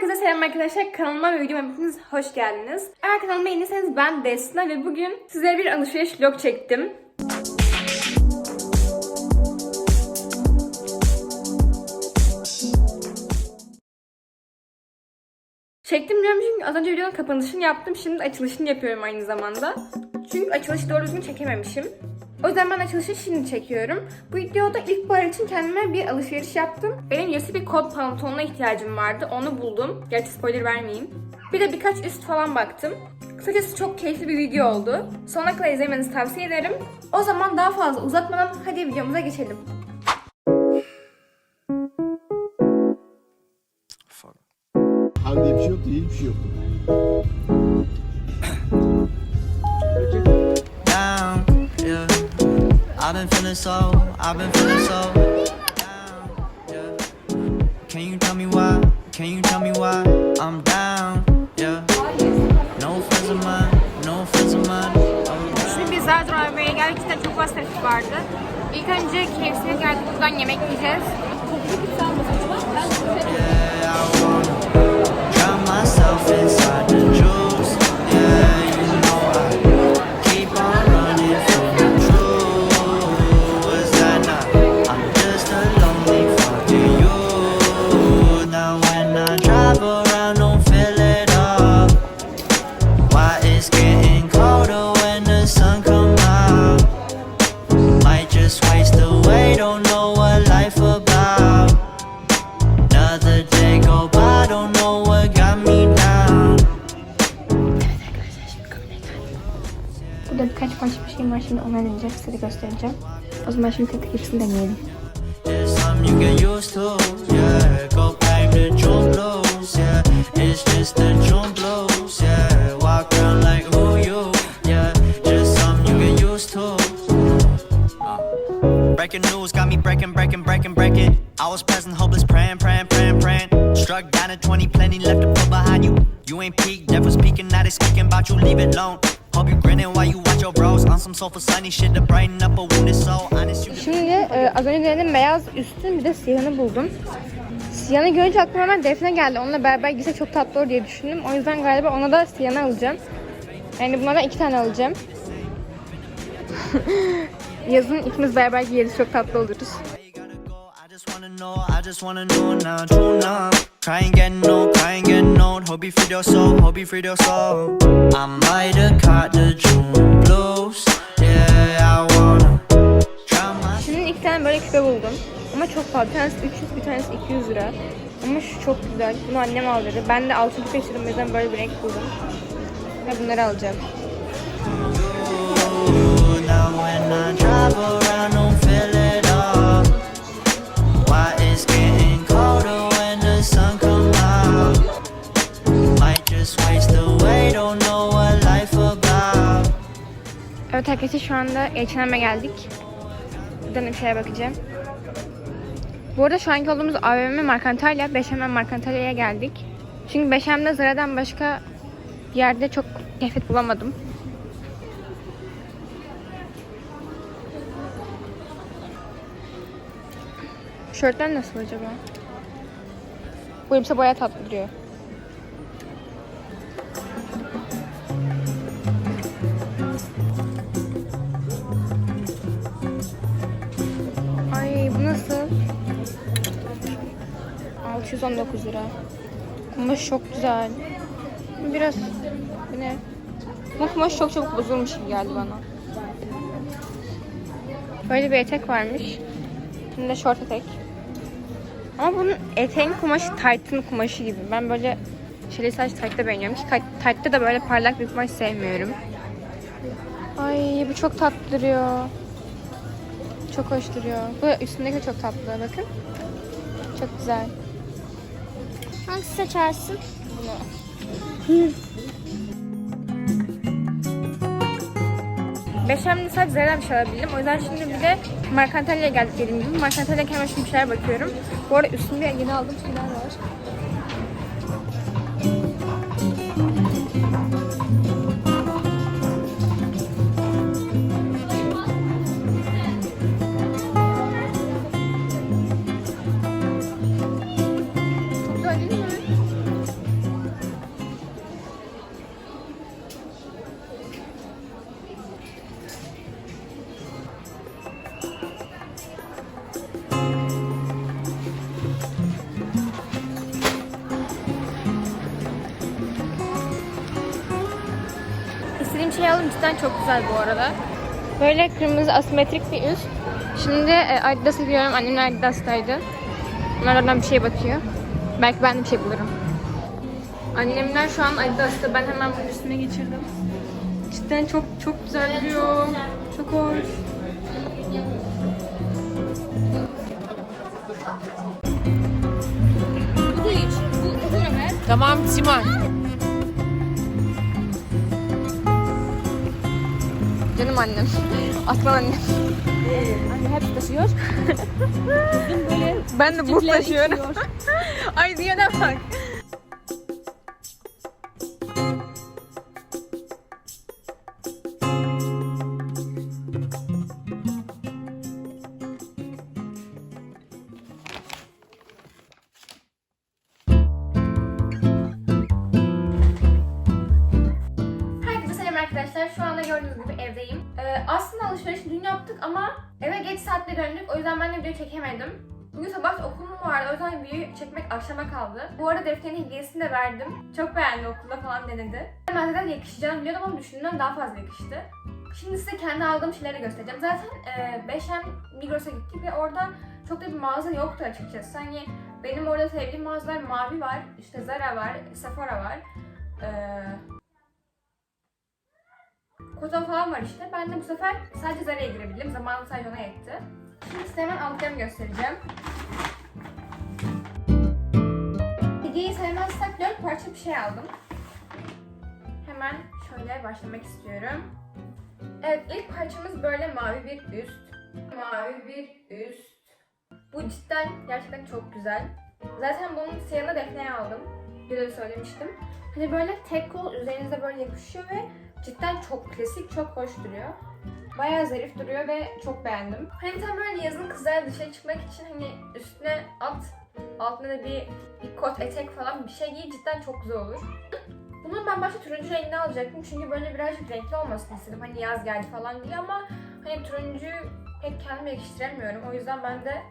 Herkese selam arkadaşlar. Kanalıma ve videoma hepiniz hoş geldiniz. Eğer kanalıma yeniyseniz ben Desna ve bugün sizlere bir alışveriş vlog çektim. Çektim diyorum çünkü az önce videonun kapanışını yaptım. Şimdi açılışını yapıyorum aynı zamanda. Çünkü açılışı doğru düzgün çekememişim. O yüzden ben açılışı şimdi çekiyorum. Bu videoda ilkbahar için kendime bir alışveriş yaptım. Benim yası bir kot pantolonuna ihtiyacım vardı. Onu buldum. Gerçi spoiler vermeyeyim. Bir de birkaç üst falan baktım. Kısacası çok keyifli bir video oldu. Sonuna kadar izlemenizi tavsiye ederim. O zaman daha fazla uzatmadan hadi videomuza geçelim. Diye bir şey yoktu, iyi bir şey yoktu. I've been feeling so, I've been feeling so down, yeah. Can you tell me why? Can you tell me why I'm down, yeah? No friends of mine, no friends of mine. Oh, Şimdi biz Zardar AVM'ye geldik. Çok fazla trafik vardı. İlk önce KFC'ye geldik. Buradan yemek yiyeceğiz. yeah, I wanna drown myself inside the bir şeyim var. Şimdi onları deneyeceğim. Size de göstereceğim. O zaman şimdi tek tek hepsini deneyelim. It's something you get used to, yeah. Go back to June blues, yeah. It's just the June blues, yeah. Walk around like who you, yeah. Just something you get used to. Uh. Breaking news got me breaking, breaking, breaking, breaking. I was present, hopeless, praying, praying, praying, praying. Struck down at 20, plenty left to put behind you. You ain't peaked, devil's speaking, now they speaking about you, leave it alone. Hope grinning while you watch your bros on some sofa sunny shit to brighten up a wounded soul. Honest, you Şimdi e, az önce denedim beyaz üstün bir de siyahını buldum. Siyahını görünce aklıma hemen defne geldi. Onunla beraber giyse çok tatlı olur diye düşündüm. O yüzden galiba ona da siyahını alacağım. Yani bunlardan iki tane alacağım. Yazın ikimiz beraber giyeriz çok tatlı oluruz. Just wanna know, I just wanna know now, true now. Try and get no, try and get no. Hope you free your soul, hope you free your soul. I might have caught the June blues. Yeah, I wanna drown my Şimdi iki tane böyle küpe buldum. Ama çok pahalı. Bir tanesi 300, bir tanesi 200 lira. Ama şu çok güzel. Bunu annem aldırdı. Ben de altın küpe istedim. O yüzden böyle bir renk buldum. Ve bunları alacağım. Now when I drive around, Evet arkadaşlar şu anda H&M'e geldik. Buradan bir şeye bakacağım. Bu arada şu anki olduğumuz AVM Markantalya, 5M Markantalya'ya geldik. Çünkü 5M'de Zara'dan başka yerde çok kıyafet bulamadım. Şörtler nasıl acaba? Bu elbise bayağı tatlı duruyor. 619 lira. Kumaş çok güzel. Biraz ne? Bu kumaş çok çabuk bozulmuş gibi geldi bana. Böyle bir etek varmış. Şimdi de şort etek. Ama bunun eteğin kumaşı taytın kumaşı gibi. Ben böyle şöyle saç taytta beğeniyorum ki taytta da böyle parlak bir kumaş sevmiyorum. Ay bu çok tatlı duruyor. Çok hoş duruyor. Bu üstündeki de çok tatlı. Bakın. Çok güzel. Hangisi seçersin? Beşemli sadece Zera'dan bir şey alabildim. O yüzden şimdi bir de Markantalya'ya geldik dediğim gibi. Markantalya'ya hemen şimdi bir şeyler bakıyorum. Bu arada üstümde yeni aldığım şeyler var. Şey aldım. Cidden çok güzel bu arada. Böyle kırmızı asimetrik bir üst. Şimdi e, Adidas'a gidiyorum. Annem Adidas'taydı. Onlardan bir şey bakıyor. Belki ben de bir şey bulurum. Annemler şu an Adidas'ta. Ben hemen bunun üstüne geçirdim. Cidden çok çok güzel duruyor. Çok hoş. Tamam Simay. Canım annem. Aslan annem. Anne hep taşıyor. Ben de bu taşıyorum. Ay diyene bak. Yüzden ben de video çekemedim. Bugün sabah okulum vardı. O yüzden videoyu çekmek akşama kaldı. Bu arada defterin hediyesini de verdim. Çok beğendi okulda falan denedi. Ben zaten yakışacağını biliyordum ama düşündüğümden daha fazla yakıştı. Şimdi size kendi aldığım şeyleri göstereceğim. Zaten e, Beşen Migros'a gittik ve orada çok da bir mağaza yoktu açıkçası. Hani benim orada sevdiğim mağazalar Mavi var, işte Zara var, Sephora var. Ee, Koton falan var işte. Ben de bu sefer sadece Zara'ya girebildim. Zamanım sadece ona yetti. Şimdi size hemen aldıklarımı göstereceğim. Hediyeyi saymazsak 4 parça bir şey aldım. Hemen şöyle başlamak istiyorum. Evet ilk parçamız böyle mavi bir üst. Mavi bir üst. Bu cidden gerçekten çok güzel. Zaten bunun siyahını defneye aldım. Bir de söylemiştim. Hani böyle tek kol üzerinizde böyle yapışıyor ve cidden çok klasik, çok hoş duruyor. Bayağı zarif duruyor ve çok beğendim. Hani tam böyle yazın kızlar dışarı çıkmak için hani üstüne at, altına da bir, bir kot, etek falan bir şey giy cidden çok güzel olur. Bunun ben başta turuncu rengini alacaktım çünkü böyle birazcık renkli olmasını istedim. Hani yaz geldi falan diye ama hani turuncuyu pek kendime yakıştıramıyorum. O yüzden ben de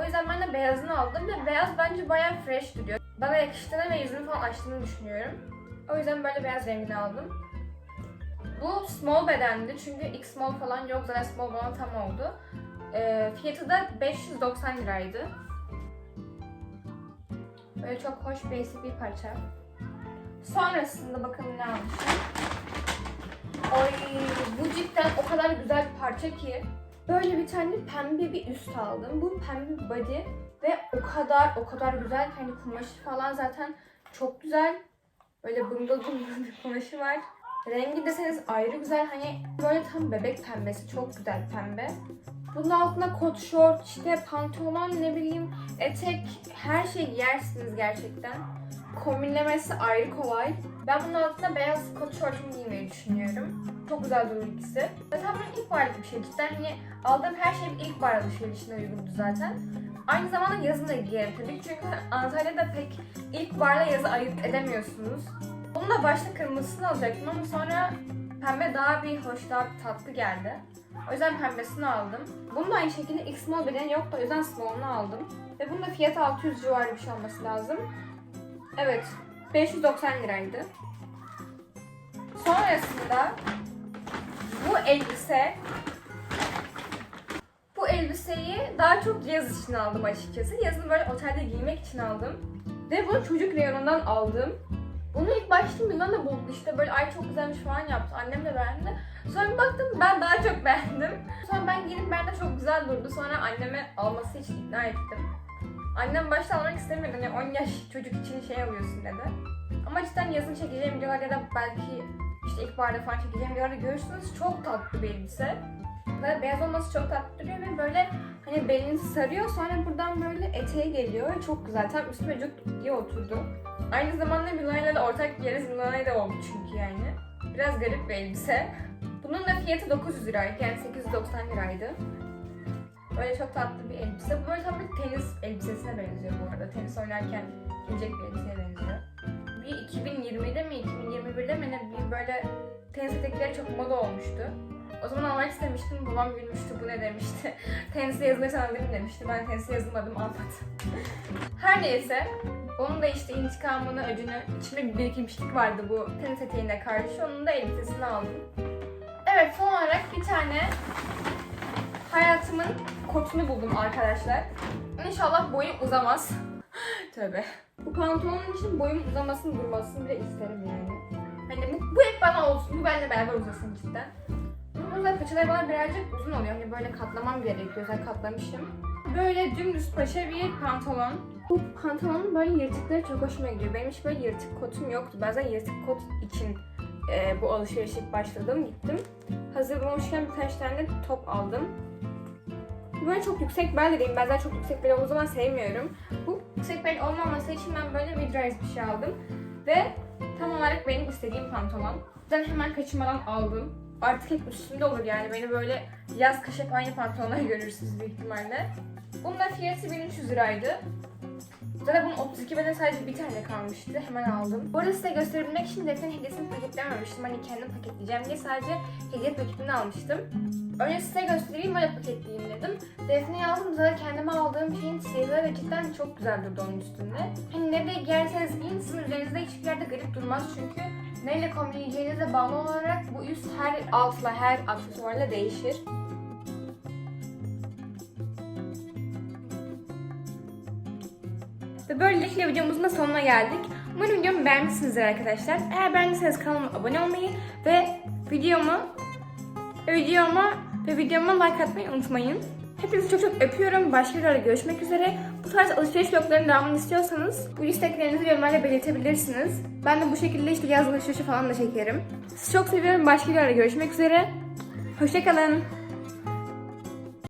o yüzden ben de beyazını aldım ve beyaz bence bayağı fresh duruyor. Bana yakıştığını ve yüzümü falan açtığını düşünüyorum. O yüzden böyle beyaz rengini aldım. Bu small bedendi çünkü X small falan yok zaten small bana tam oldu. Ee, fiyatı da 590 liraydı. Böyle çok hoş basic bir parça. Sonrasında bakalım ne almışım. Oy bu cidden o kadar güzel bir parça ki. Böyle bir tane pembe bir üst aldım. Bu pembe bir body ve o kadar o kadar güzel ki hani kumaşı falan zaten çok güzel. Böyle bıngıl bıngıl bir kumaşı var. Rengi deseniz ayrı güzel. Hani böyle tam bebek pembesi. Çok güzel pembe. Bunun altına kot şort, işte pantolon, ne bileyim etek, her şey giyersiniz gerçekten. Kombinlemesi ayrı kolay. Ben bunun altına beyaz kot şortumu giymeyi düşünüyorum. Çok güzel durur ikisi. Zaten benim ilk varlık bir şey cidden. Hani aldığım her şey ilk var alışverişine uygundu zaten. Aynı zamanda yazın da giyerim tabii. Çünkü Antalya'da pek ilk barla yazı ayırt edemiyorsunuz. Bunun da başta kırmızısını alacaktım ama sonra pembe daha bir hoş, daha bir tatlı geldi. O yüzden pembesini aldım. Bunun da aynı şekilde X small bedeni yoktu o yüzden small'unu aldım. Ve bunun da fiyatı 600 civarı bir şey olması lazım. Evet, 590 liraydı. Sonrasında bu elbise bu elbiseyi daha çok yaz için aldım açıkçası. Yazın böyle otelde giymek için aldım. Ve bunu çocuk reyonundan aldım. Bunu ilk başta Milana buldu işte böyle ay çok güzelmiş falan yaptı. Annem de beğendi. Sonra bir baktım ben daha çok beğendim. Sonra ben giydim ben de çok güzel durdu. Sonra anneme alması için ikna ettim. Annem başta almak istemiyordu. Hani 10 yaş çocuk için şey alıyorsun dedi. Ama cidden yazın çekeceğim videolar ya da belki işte ilkbaharda falan çekeceğim videolarda görürsünüz. Çok tatlı bir elbise. Ve beyaz olması çok tatlı duruyor ve böyle hani belini sarıyor sonra buradan böyle eteğe geliyor çok güzel. Tam üstüme çok diye oturdu. Aynı zamanda Milano'yla da ortak bir yeriz Milano'ya da oldu çünkü yani. Biraz garip bir elbise. Bunun da fiyatı 900 liraydı yani 890 liraydı. Böyle çok tatlı bir elbise. Böyle tam bir tenis elbisesine benziyor bu arada. Tenis oynarken giyecek bir elbiseye benziyor. Bir 2020'de mi 2021'de mi ne bir böyle tenis etekleri çok moda olmuştu. O zaman almak istemiştim. Babam gülmüştü bu ne demişti. Tenise yazılırsan alırım demişti. Ben tenise yazılmadım almadım. Her neyse. Onun da işte intikamını, öcünü, içimde bir birikmişlik vardı bu tenis eteğine karşı. Onun da elbisesini aldım. Evet son olarak bir tane hayatımın kotunu buldum arkadaşlar. İnşallah boyum uzamaz. Tövbe. Bu pantolonun için boyum uzamasını durmasını bile isterim yani. Hani bu, bu hep bana olsun, bu benimle beraber uzasın cidden. Ama da paçaları bana birazcık uzun oluyor. Hani böyle katlamam gerekiyor. Zaten katlamışım. Böyle dümdüz paşa bir pantolon. Bu pantolonun böyle yırtıkları çok hoşuma gidiyor. Benim hiç böyle yırtık kotum yoktu. Bazen yırtık kot için e, bu alışverişe başladım. Gittim. Hazır bulmuşken birkaç tane de top aldım. Böyle çok yüksek bel de değil. Ben zaten çok yüksek bel olduğu zaman sevmiyorum. Bu yüksek bel olmaması için ben böyle mid-rise bir şey aldım. Ve tam olarak benim istediğim pantolon. Ben hemen kaçırmadan aldım. Artık hep üstümde olur yani. Beni böyle yaz kış hep aynı pantolonlar görürsünüz büyük ihtimalle. Bunun da fiyatı 1300 liraydı. Zaten bunun 32 beden sadece bir tane kalmıştı. Hemen aldım. Bu arada size gösterebilmek için defterin hediyesini paketlememiştim. Hani kendim paketleyeceğim diye sadece hediye paketini almıştım. Önce size göstereyim öyle paketleyeyim dedim. Defne'yi aldım zaten kendime aldığım şeyin siyahı ve cidden çok güzel durdu onun üstünde. Hani nereye giyerseniz giyin üzerinizde hiçbir yerde garip durmaz çünkü neyle kombinleyeceğinize bağlı olarak bu üst her altla her aksesuarla değişir. Ve böylelikle videomuzun da sonuna geldik. Umarım videomu beğenmişsinizdir arkadaşlar. Eğer beğendiyseniz kanalıma abone olmayı ve videomu videoma ve videoma like atmayı unutmayın. Hepinizi çok çok öpüyorum. Başka videoda görüşmek üzere. Tarz alışveriş vloglarının devamını istiyorsanız bu isteklerinizi yorumlarla belirtebilirsiniz. Ben de bu şekilde işte yaz alışverişi falan da çekerim. Sizi çok seviyorum. Başka videoda görüşmek üzere. Hoşçakalın.